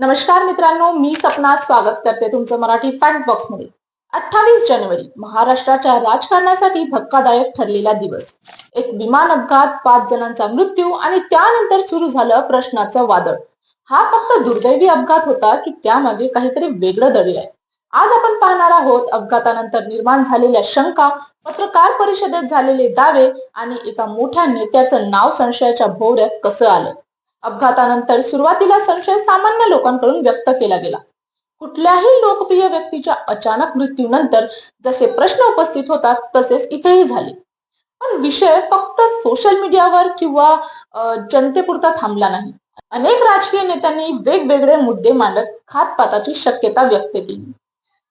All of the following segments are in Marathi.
नमस्कार मित्रांनो मी सपना स्वागत करते तुमचं मराठी फॅक्ट बॉक्समध्ये. अठ्ठावीस जानेवारी महाराष्ट्राच्या राजकारणासाठी धक्कादायक ठरलेला दिवस. एक विमान अपघात पाच जणांचा मृत्यू आणि त्यानंतर सुरू झालं प्रश्नाचं वादळ. हा फक्त दुर्दैवी अपघात होता की त्यामागे काहीतरी वेगळं दडलंय आज आपण पाहणार आहोत अपघातानंतर निर्माण झालेल्या शंका पत्रकार परिषदेत झालेले दावे आणि एका मोठ्या नेत्याचं नाव संशयाच्या भोवऱ्यात कसं आलं? अपघातानंतर सुरुवातीला संशय सामान्य लोकांकडून व्यक्त केला गेला. कुठल्याही लोकप्रिय व्यक्तीच्या अचानक मृत्यूनंतर जसे प्रश्न उपस्थित होतात तसेच इथेही झाले. पण विषय फक्त सोशल मीडियावर किंवा जनतेपुरता थांबला नाही. अनेक राजकीय नेत्यांनी वेगवेगळे मुद्दे मांडत खातपाताची शक्यता व्यक्त केली.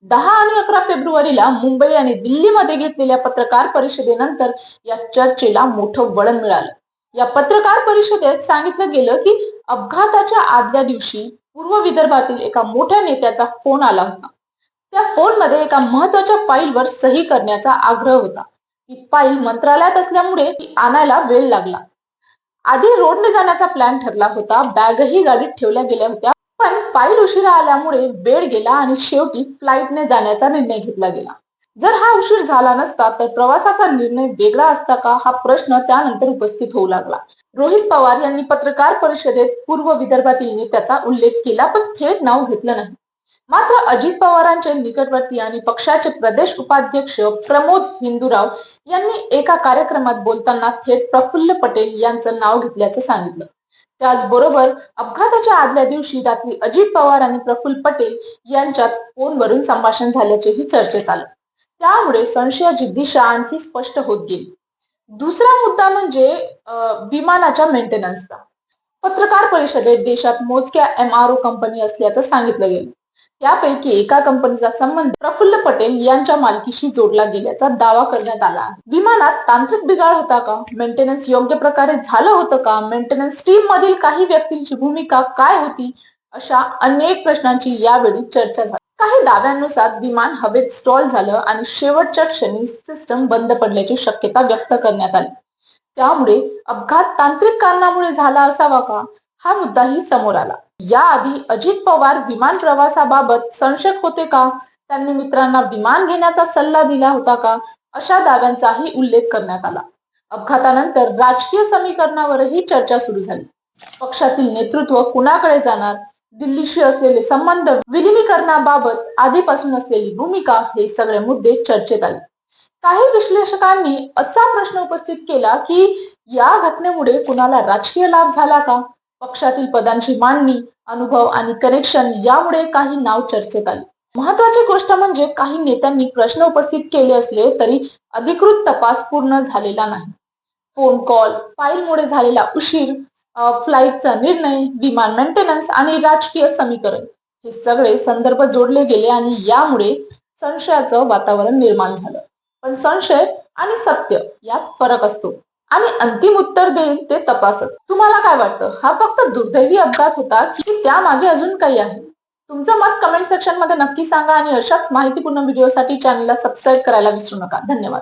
दहा आणि अकरा फेब्रुवारीला मुंबई आणि दिल्लीमध्ये घेतलेल्या पत्रकार परिषदेनंतर या चर्चेला मोठं वळण मिळालं. या पत्रकार परिषदेत सांगितलं गेलं की अपघाताच्या आदल्या दिवशी पूर्व विदर्भातील एका मोठ्या नेत्याचा फोन आला होता. त्या फोनमध्ये एका महत्त्वाच्या फाईलवर सही करण्याचा आग्रह होता. ती फाईल मंत्रालयात असल्यामुळे ती आणायला वेळ लागला. आधी रोडने जाण्याचा प्लॅन ठरला होता. बॅगही गाडीत ठेवल्या गेल्या होत्या. पण फाईल उशिरा आल्यामुळे वेळ गेला आणि शेवटी फ्लाईटने जाण्याचा निर्णय घेतला गेला. जर हा उशीर झाला नसता तर प्रवासाचा निर्णय वेगळा असता का? हा प्रश्न त्यानंतर उपस्थित होऊ लागला. रोहित पवार यांनी पत्रकार परिषदेत पूर्व विदर्भातील नेत्याचा उल्लेख केला पण थेट नाव घेतलं नाही. मात्र अजित पवारांचे निकटवर्ती आणि पक्षाचे प्रदेश उपाध्यक्ष प्रमोद हिंदूराव यांनी एका कार्यक्रमात बोलताना थेट प्रफुल्ल पटेल यांचं नाव घेतल्याचं सांगितलं. त्याचबरोबर अपघाताच्या आदल्या दिवशी रात्री अजित पवार आणि प्रफुल्ल पटेल यांच्यात फोनवरून संभाषण झाल्याचेही चर्चेत आलं. त्यामुळे संशयाची दिशा आणखी स्पष्ट होत गेली. दुसरा मुद्दा म्हणजे विमानाच्या मेंटेनन्सचा पत्रकार परिषदेत देशात मोजक्या एम आर ओ कंपनी असल्याचं सांगितलं गेलं. त्यापैकी एका कंपनीचा संबंध प्रफुल्ल पटेल यांच्या मालकीशी जोडला गेल्याचा दावा करण्यात आला आहे. विमानात तांत्रिक बिघाड होता का? मेंटेनन्स योग्य प्रकारे झालं होतं का? मेंटेनन्स टीम मधील काही व्यक्तींची भूमिका काय होती? अशा अनेक प्रश्नांची यावेळी चर्चा झाली. काही दाव्यांनुसार विमान हवेत स्टॉल झालं आणि शेवटच्या क्षणी सिस्टम बंद पडल्याची शक्यता व्यक्त करण्यात आली. त्यामुळे अपघात तांत्रिक कारणामुळे झाला असावा का? हा मुद्दाही समोर आला. याआधी अजित पवार विमान प्रवासाबाबत संशय होते का? त्यांनी मित्रांना विमान घेण्याचा सल्ला दिला होता का? अशा दाव्यांचाही उल्लेख करण्यात आला. अपघातानंतर राजकीय समीकरणावरही चर्चा सुरू झाली. पक्षातील नेतृत्व कुणाकडे जाणार? दिल्लीशी असलेले संबंध विलिनीकरणाबाबत आधीपासून असलेली भूमिका हे सगळे मुद्दे चर्चेत आले. काही विश्लेषकांनी असा प्रश्न उपस्थित केला की या घटनेमुळे कुणाला राजकीय लाभ झाला का? पक्षातील पदांची मांडणी अनुभव आणि कनेक्शन यामुळे काही नाव चर्चेत आले. महत्वाची गोष्ट म्हणजे काही नेत्यांनी प्रश्न उपस्थित केले असले तरी अधिकृत तपास पूर्ण झालेला नाही. फोन कॉल फाईलमुळे झालेला उशीर फ्लाईटचा निर्णय विमान मेंटेनन्स आणि राजकीय समीकरण हे सगळे संदर्भ जोडले गेले आणि यामुळे संशयाचं वातावरण निर्माण झालं. पण संशय आणि सत्य यात फरक असतो. आणि अंतिम उत्तर देईल ते तपासत. तुम्हाला काय वाटतं? हा फक्त दुर्दैवी अपघात होता की त्यामागे अजून काही आहे? तुमचं मत कमेंट सेक्शनमध्ये नक्की सांगा आणि अशाच माहितीपूर्ण व्हिडिओसाठी चॅनलला सबस्क्राईब करायला विसरू नका. धन्यवाद.